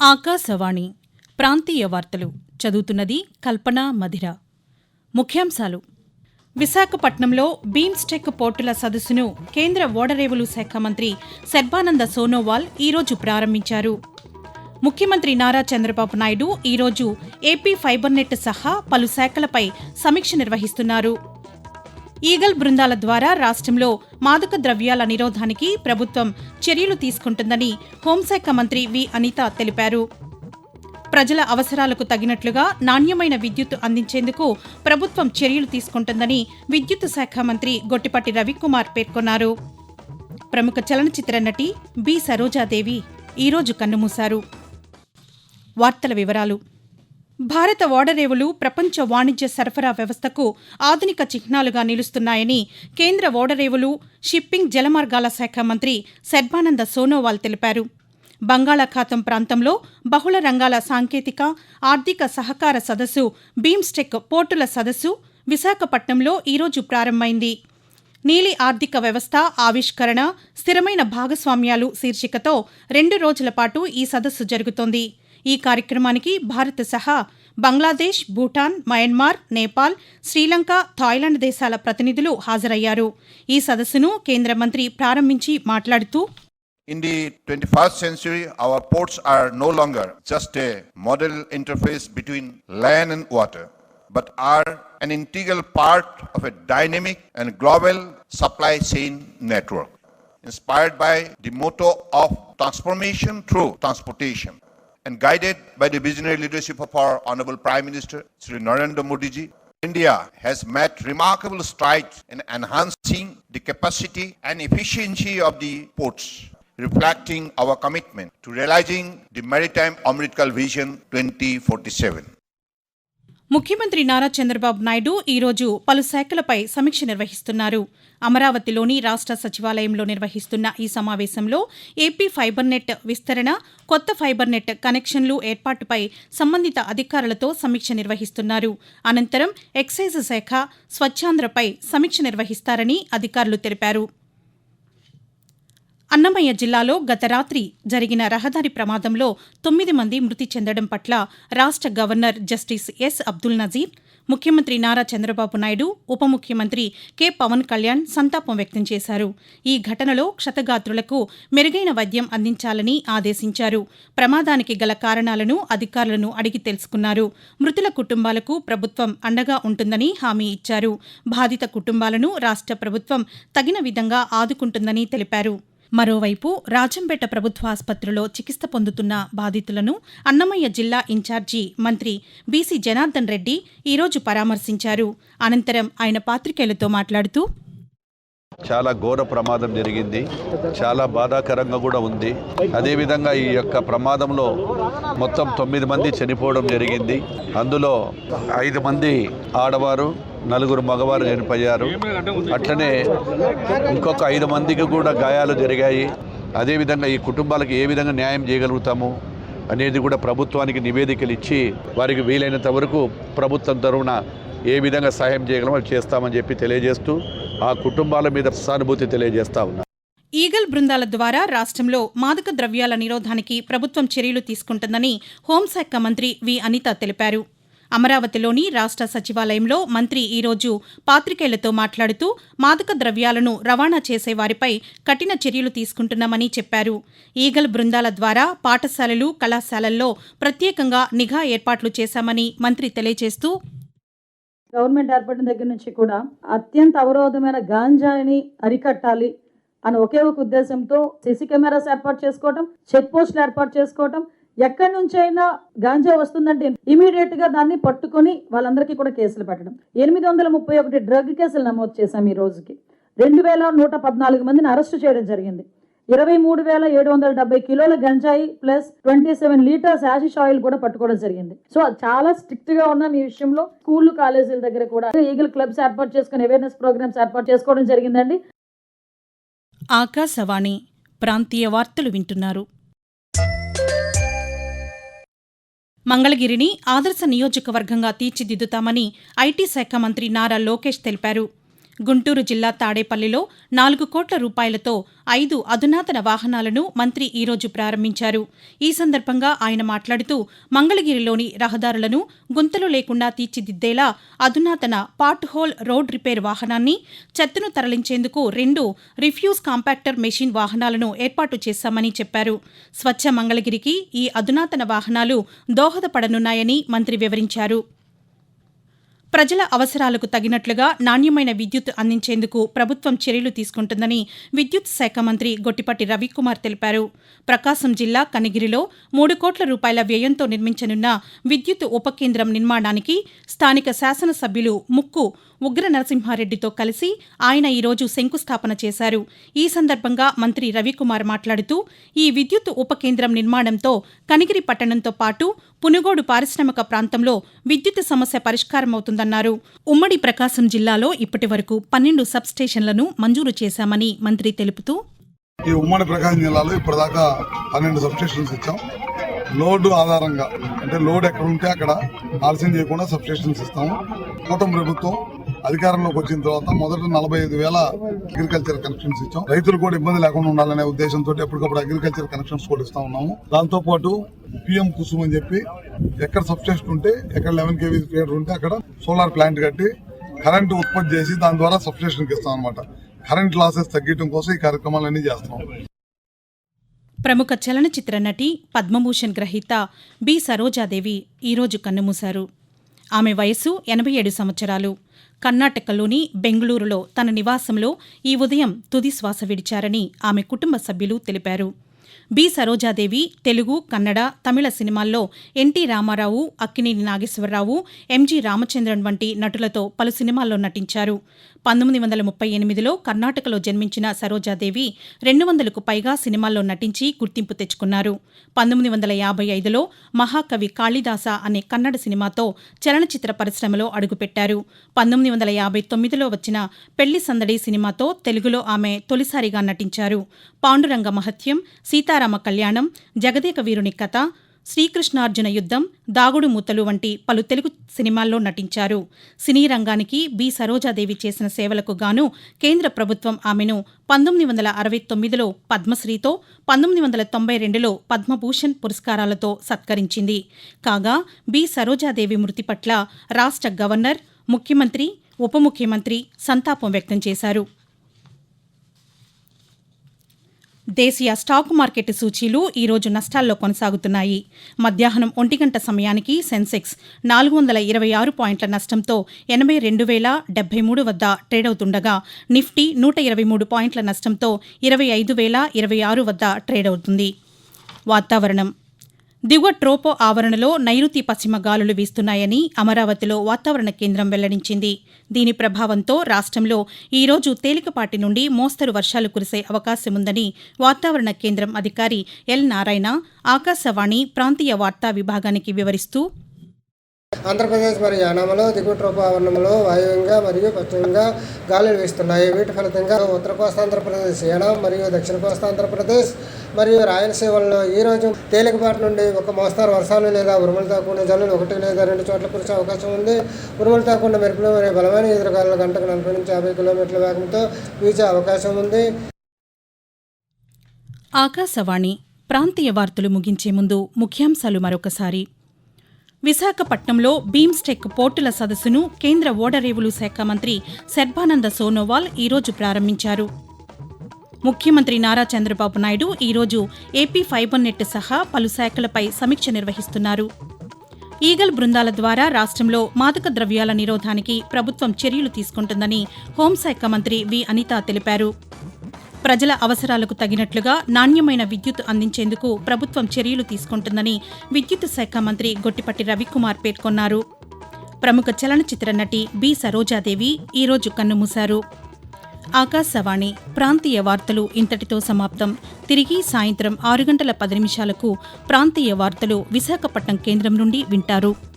ఆకాశవాణి ప్రాంతీయ వార్తలు చదువుతున్నది కల్పన మధిర. ముఖ్యాంశాలు. విశాఖపట్నంలో బీమ్స్టెక్ పోర్టుల సదస్సును కేంద్ర ఓడరేవులు శాఖ మంత్రి సర్బానంద సోనోవాల్ ఈరోజు ప్రారంభించారు. ముఖ్యమంత్రి నారా చంద్రబాబు నాయుడు ఈరోజు ఏపీ ఫైబర్నెట్ సహా పలు శాఖలపై సమీక్ష నిర్వహిస్తున్నారు. ఈగల్ బృందాల ద్వారా రాష్ట్రంలో మాదక ద్రవ్యాల నిరోధానికి ప్రభుత్వం చర్యలు తీసుకుంటుందని హోంశాఖ మంత్రి వి. అనిత తెలిపారు. ప్రజల అవసరాలకు తగినట్లుగా నాణ్యమైన విద్యుత్ అందించేందుకు ప్రభుత్వం చర్యలు తీసుకుంటుందని విద్యుత్ శాఖ మంత్రి గొట్టిపాటి రవికుమార్ పేర్కొన్నారు. ప్రముఖ చలనచిత్ర నటి బి. సరోజాదేవి ఈరోజు కన్నుమూశారు. వార్తల వివరాలు. భారత ఓడరేవులు ప్రపంచ వాణిజ్య సరఫరా వ్యవస్థకు ఆధునిక చిహ్నాలుగా నిలుస్తున్నాయని కేంద్ర ఓడరేవులు షిప్పింగ్ జలమార్గాల శాఖ మంత్రి సర్బానంద సోనోవాల్ తెలిపారు. బంగాళాఖాతం ప్రాంతంలో బహుళ రంగాల సాంకేతిక ఆర్థిక సహకార సదస్సు బీమ్స్టెక్ పోర్టుల సదస్సు విశాఖపట్నంలో ఈరోజు ప్రారంభమైంది. నీలి ఆర్థిక వ్యవస్థ ఆవిష్కరణ స్థిరమైన భాగస్వామ్యాలు శీర్షికతో రెండు రోజుల పాటు ఈ సదస్సు జరుగుతోంది. ఈ కార్యక్రమానికి భారత్ సహా బంగ్లాదేశ్ భూటాన్ మయన్మార్ నేపాల్ శ్రీలంక థాయిలాండ్ దేశాల ప్రతినిధులు హాజరయ్యారు ఈ సదస్సును కేంద్ర మంత్రి ప్రారంభించి మాట్లాడుతూ In the 21st century, our ports are no longer just a model interface between land and water, but are an integral part of a dynamic and global supply chain network. Inspired by the motto of transformation through transportation and guided by the visionary leadership of our Honorable Prime Minister Sri Narendra Modi ji, India has made remarkable strides in enhancing the capacity and efficiency of the ports, reflecting our commitment to realizing the Maritime Amritkal Vision 2047. ముఖ్యమంత్రి నారా చంద్రబాబు నాయుడు ఈరోజు పలు శాఖలపై సమీక్ష నిర్వహిస్తున్నారు. అమరావతిలోని రాష్ట్ర సచివాలయంలో నిర్వహిస్తున్న ఈ సమావేశంలో ఏపీ ఫైబర్నెట్ విస్తరణ కొత్త ఫైబర్నెట్ కనెక్షన్లు ఏర్పాటుపై సంబంధిత అధికారులతో సమీక్ష నిర్వహిస్తున్నారు. అనంతరం ఎక్సైజ్ శాఖ స్వచ్ఛాంధ్రపై సమీక్ష నిర్వహిస్తారని అధికారులు తెలిపారు. అన్నమయ్య జిల్లాలో గత రాత్రి జరిగిన రహదారి ప్రమాదంలో తొమ్మిది మంది మృతి చెందడం పట్ల రాష్ట్ర governor justice S Abdul Nazeer ముఖ్యమంత్రి నారా చంద్రబాబు నాయుడు ఉప ముఖ్యమంత్రి కె పవన్ కళ్యాణ్ సంతాపం వ్యక్తం చేశారు. ఈ ఘటనలో క్షతగాత్రులకు మెరుగైన వైద్యం అందించాలని ఆదేశించారు. ప్రమాదానికి గల కారణాలను అధికారులను అడిగి తెలుసుకున్నారు. మృతుల కుటుంబాలకు ప్రభుత్వం అండగా ఉంటుందని హామీ ఇచ్చారు. బాధిత కుటుంబాలను రాష్ట్ర ప్రభుత్వం తగిన విధంగా ఆదుకుంటుందని తెలిపారు. మరోవైపు రాజంపేట ప్రభుత్వ ఆసుపత్రిలో చికిత్స పొందుతున్న బాధితులను అన్నమయ్య జిల్లా ఇన్ఛార్జి మంత్రి బీసీ జనార్దన్ రెడ్డి ఈరోజు పరామర్శించారు. అనంతరం ఆయన పాత్రికేయులతో మాట్లాడుతూ చాలా ఘోర ప్రమాదం జరిగింది. చాలా బాధాకరంగా కూడా ఉంది. అదేవిధంగా ఈ యొక్క ప్రమాదంలో మొత్తం తొమ్మిది మంది చనిపోవడం జరిగింది. అందులో ఐదు మంది ఆడవారు నలుగురు మగవారు చనిపోయారు. అట్లనే ఇంకొక ఐదు మందికి కూడా గాయాలు జరిగాయి. అదేవిధంగా ఈ కుటుంబాలకు ఏ విధంగా న్యాయం చేయగలుగుతాము అనేది కూడా ప్రభుత్వానికి నివేదికలు ఇచ్చి వారికి వీలైనంత వరకు ప్రభుత్వం తరఫున ఏ విధంగా సహాయం చేయగలమో చేస్తామని చెప్పి తెలియజేస్తూ ఆ కుటుంబాల మీద సానుభూతి తెలియజేస్తా ఉన్నా. ఈగల్ బృందాల ద్వారా రాష్ట్రంలో మాదక ద్రవ్యాల నిరోధానికి ప్రభుత్వం చర్యలు తీసుకుంటుందని హోంశాఖ మంత్రి వి అనిత తెలిపారు. అమరావతిలోని రాష్ట్ర సచివాలయంలో మంత్రి ఈరోజు పాత్రికేయులతో మాట్లాడుతూ మాదక ద్రవ్యాలను రవాణా చేసే వారిపై కఠిన చర్యలు తీసుకుంటున్నామని చెప్పారు. ఈగల్ బృందాల ద్వారా పాఠశాలలు కళాశాలల్లో ప్రత్యేకంగా నిఘా ఏర్పాట్లు చేశామని మంత్రి తెలియజేస్తూ గవర్నమెంట్ ఏర్పడిన దగ్గర నుంచి కూడా అత్యంత అవరోధమైన గాంజాని అరికట్టాలి అని ఒకే ఒక ఉద్దేశంతో సిసి కెమెరాస్ ఏర్పాటు చేసుకోవటం చెక్ పోస్టులు ఏర్పాటు చేసుకోవటం ఎక్కడి నుంచైనా గాంజా వస్తుందంటే ఇమీడియట్గా దాన్ని పట్టుకొని వాళ్ళందరికీ కూడా కేసులు పెట్టడం. ఎనిమిది వందల ముప్పై ఒకటి డ్రగ్ కేసులు నమోదు చేశాం ఈ రోజుకి. రెండు వేల నూట పద్నాలుగు మందిని అరెస్టు చేయడం జరిగింది. ఇరవై మూడు వేల ఏడు వందల డెబ్బై కిలోల గంజాయి plus twenty seven litres hashish oil కూడా పట్టుకోవడం జరిగింది. సో చాలా స్ట్రిక్ట్గా ఉన్నాం ఈ విషయంలో స్కూళ్ళు కాలేజీల దగ్గర కూడా ఈగల్ క్లబ్స్ ఏర్పాటు చేసుకుని అవేర్నెస్ ప్రోగ్రామ్స్ ఏర్పాటు చేసుకోవడం జరిగిందండి. ఆకాశవాణి ప్రాంతీయ వార్తలు వింటున్నారు. మంగళగిరిని ఆదర్శ నియోజకవర్గంగా తీర్చిదిద్దుతామని ఐటీ శాఖ మంత్రి నారా లోకేష్ తెలిపారు. గుంటూరు జిల్లా తాడేపల్లిలో నాలుగు కోట్ల రూపాయలతో ఐదు అధునాతన వాహనాలను మంత్రి ఈరోజు ప్రారంభించారు. ఈ సందర్భంగా ఆయన మాట్లాడుతూ మంగళగిరిలోని రహదారులను గుంతలు లేకుండా తీర్చిదిద్దేలా అధునాతన పార్ట్ హోల్ రోడ్ రిపేర్ వాహనాన్ని చెత్తను తరలించేందుకు రెండు రిఫ్యూజ్ కాంపాక్టర్ మెషిన్ వాహనాలను ఏర్పాటు చేశామని చెప్పారు. స్వచ్ఛ మంగళగిరికి ఈ అధునాతన వాహనాలు దోహదపడనున్నాయని మంత్రి వివరించారు. ప్రజల అవసరాలకు తగినట్లుగా నాణ్యమైన విద్యుత్ అందించేందుకు ప్రభుత్వం చర్యలు తీసుకుంటుందని విద్యుత్ శాఖ మంత్రి గొట్టిపాటి రవికుమార్ తెలిపారు. ప్రకాశం జిల్లా కనిగిరిలో మూడు కోట్ల రూపాయల వ్యయంతో నిర్మించనున్న విద్యుత్ ఉపకేంద్రం నిర్మాణానికి స్థానిక శాసనసభ్యులు ముక్కు ఉగ్ర నరసింహారెడ్డితో కలిసి ఆయన ఈరోజు శంకుస్థాపన చేశారు. ఈ సందర్భంగా మంత్రి రవికుమార్ మాట్లాడుతూ ఈ విద్యుత్ ఉపకేంద్రం నిర్మాణంతో కనిగిరి పట్టణంతో పాటు పునుగోడు పారిశ్రామిక ప్రాంతంలో విద్యుత్ సమస్య పరిష్కారమవుతుందన్నారు. ఉమ్మడి ప్రకాశం జిల్లాలో ఇప్పటి వరకు పన్నెండు సబ్స్టేషన్లను మంజూరు చేశామని మంత్రి తెలుపుతూ ఈ ఉమ్మడి ప్రకాశం జిల్లాలో ఇప్పటిదాకా పన్నెండు సబ్స్టేషన్స్ ఇచ్చాం. లోడ్ ఆధారంగా అంటే లోడ్ ఎక్కడ ఉంటే అక్కడ ఆలస్యం చేయకుండా సబ్స్టేషన్స్ ఇస్తాము. కూటమి ప్రభుత్వం అధికారంలోకి వచ్చిన తర్వాత మొదట నలభై ఐదు వేల అగ్రికల్చర్ కనెక్షన్స్ ఇచ్చాం. రైతులు కూడా ఇబ్బంది లేకుండా ఉండాలనే ఉద్దేశంతో ఎప్పటికప్పుడు అగ్రికల్చర్ కనెక్షన్స్ కూడా ఇస్తా ఉన్నాము. దాంతో పాటు పిఎం కుసుమ్ అని చెప్పి ఎక్కడ సబ్స్టేషన్ ఉంటే ఎక్కడ లెవెన్ కేవీ ఫీడర్ ఉంటే అక్కడ సోలార్ ప్లాంట్ కట్టి కరెంట్ ఉత్పత్తి చేసి దాని ద్వారా సబ్స్టేషన్కి ఇస్తాం అనమాట కరెంట్ లాసెస్ తగ్గించడం కోసం ఈ కార్యక్రమాలన్నీ చేస్తున్నాం. ప్రముఖ చలనచిత్ర నటి పద్మభూషణ్ గ్రహీత బి సరోజాదేవి ఈరోజు కన్నుమూశారు. ఆమె వయసు ఎనభై ఏడు సంవత్సరాలు. కర్ణాటకలోని బెంగళూరులో తన నివాసంలో ఈ ఉదయం తుది శ్వాస విడిచారని ఆమె కుటుంబ సభ్యులు తెలిపారు. బి. సరోజాదేవి తెలుగు కన్నడ తమిళ సినిమాల్లో ఎన్టీ రామారావు అక్కినేని నాగేశ్వరరావు ఎంజి రామచంద్రన్ వంటి నటులతో పలు సినిమాల్లో నటించారు. పంతొమ్మిది వందల ముప్పై ఎనిమిదిలో కర్ణాటకలో జన్మించిన సరోజాదేవి రెండు వందలకు పైగా సినిమాల్లో నటించి గుర్తింపు తెచ్చుకున్నారు. పంతొమ్మిది వందల యాభై ఐదులో మహాకవి కాళిదాస అనే కన్నడ సినిమాతో చలనచిత్ర పరిశ్రమలో అడుగుపెట్టారు. పంతొమ్మిది వందల యాభై తొమ్మిదిలో వచ్చిన పెళ్ళి సందడి సినిమాతో తెలుగులో ఆమె తొలిసారిగా నటించారు. పాండురంగ మహత్యం సీతారామ కళ్యాణం జగదేక వీరుని కథ శ్రీకృష్ణార్జున యుద్ధం దాగుడు మూతలు వంటి పలు తెలుగు సినిమాల్లో నటించారు. సినీ రంగానికి బి. సరోజాదేవి చేసిన సేవలకు గాను కేంద్ర ప్రభుత్వం ఆమెను పంతొమ్మిది వందల అరవై తొమ్మిదిలో పద్మశ్రీతో పంతొమ్మిది వందల తొంభై రెండులో పద్మభూషణ్ పురస్కారాలతో సత్కరించింది. కాగా బి. సరోజాదేవి మృతి పట్ల రాష్ట్ర గవర్నర్ ముఖ్యమంత్రి ఉప ముఖ్యమంత్రి సంతాపం వ్యక్తం చేశారు. దేశీయ స్టాక్ మార్కెట్ సూచీలు ఈరోజు నష్టాల్లో కొనసాగుతున్నాయి. మధ్యాహ్నం ఒంటి గంట సమయానికి సెన్సెక్స్ నాలుగు వందల ఇరవై ఆరు పాయింట్ల నష్టంతో ఎనభై రెండు వేల డెబ్బై మూడు వద్ద ట్రేడ్ అవుతుండగా నిఫ్టీ నూట ఇరవై మూడు పాయింట్ల నష్టంతో ఇరవై ఐదు వేల ఇరవై ఆరు వద్ద ట్రేడ్ అవుతుంది. వాతావరణం. దిగువ ట్రోపో ఆవరణలో నైరుతి పశ్చిమ గాలులు వీస్తున్నాయని అమరావతిలో వాతావరణ కేంద్రం వెల్లడించింది. దీని ప్రభావంతో రాష్ట్రంలో ఈరోజు తేలికపాటి నుండి మోస్తరు వర్షాలు కురిసే అవకాశముందని వాతావరణ కేంద్రం అధికారి ఎల్ నారాయణ ఆకాశవాణి ప్రాంతీయ వార్తా విభాగానికి వివరిస్తూ ఆంధ్రప్రదేశ్ మరియు యానామలో దిగుట్రోపావరణంలో వాయువ్యంగా మరియు పశ్చిమంగా గాలులు వీస్తున్నాయి. వీటి ఫలితంగా ఉత్తర కోస్తాంధ్రప్రదేశ్ యానాం మరియు దక్షిణ కోస్తాంధ్రప్రదేశ్ మరియు రాయలసీమల్లో ఈ రోజు తేలికపాటి నుండి ఒక మోస్తారు వర్షాలు లేదా ఉరుములతో కూడిన జల్లులు ఒకటి లేదా రెండు చోట్ల కురిసే అవకాశం ఉంది. ఉరుములతో కూడిన మెరుపులు మరియు బలమైన ఎదురుగాలు గంటకు నలభై నుంచి యాభై కిలోమీటర్ల వేగంతో వీచే అవకాశం ఉంది. ఆకాశవాణి ప్రాంతీయ వార్తలు ముగించే ముందు ముఖ్యాంశాలు మరొకసారి. విశాఖపట్నంలో బీమ్స్టెక్ పోర్టుల సదస్సును కేంద్ర ఓడరేవులు శాఖ మంత్రి సర్బానంద సోనోవాల్ ఈరోజు ప్రారంభించారు. ముఖ్యమంత్రి నారా చంద్రబాబు నాయుడు ఈరోజు ఏపీ ఫైబర్ నెట్ సహా పలు శాఖలపై సమీక్ష నిర్వహిస్తున్నారు. ఈగల్ బృందాల ద్వారా రాష్ట్రంలో మాదక ద్రవ్యాల నిరోధానికి ప్రభుత్వం చర్యలు తీసుకుంటుందని హోంశాఖ మంత్రి వి అనిత తెలిపారు. ప్రజల అవసరాలకు తగినట్లుగా నాణ్యమైన విద్యుత్ అందించేందుకు ప్రభుత్వం చర్యలు తీసుకుంటుందని విద్యుత్ శాఖ మంత్రి గొట్టిపట్టి రవికుమార్ పేర్కొన్నారు. ప్రముఖ చలనచిత్ర నటి బి సరోజాదేవి ఈరోజు కన్నుమూశారు. ఆకాశవాణి ప్రాంతీయ వార్తలు ఇంతటితో సమాప్తం. తిరిగి సాయంత్రం ఆరు గంటల పది నిమిషాలకు ప్రాంతీయ వార్తలు విశాఖపట్నం కేంద్రం నుండి వింటారు.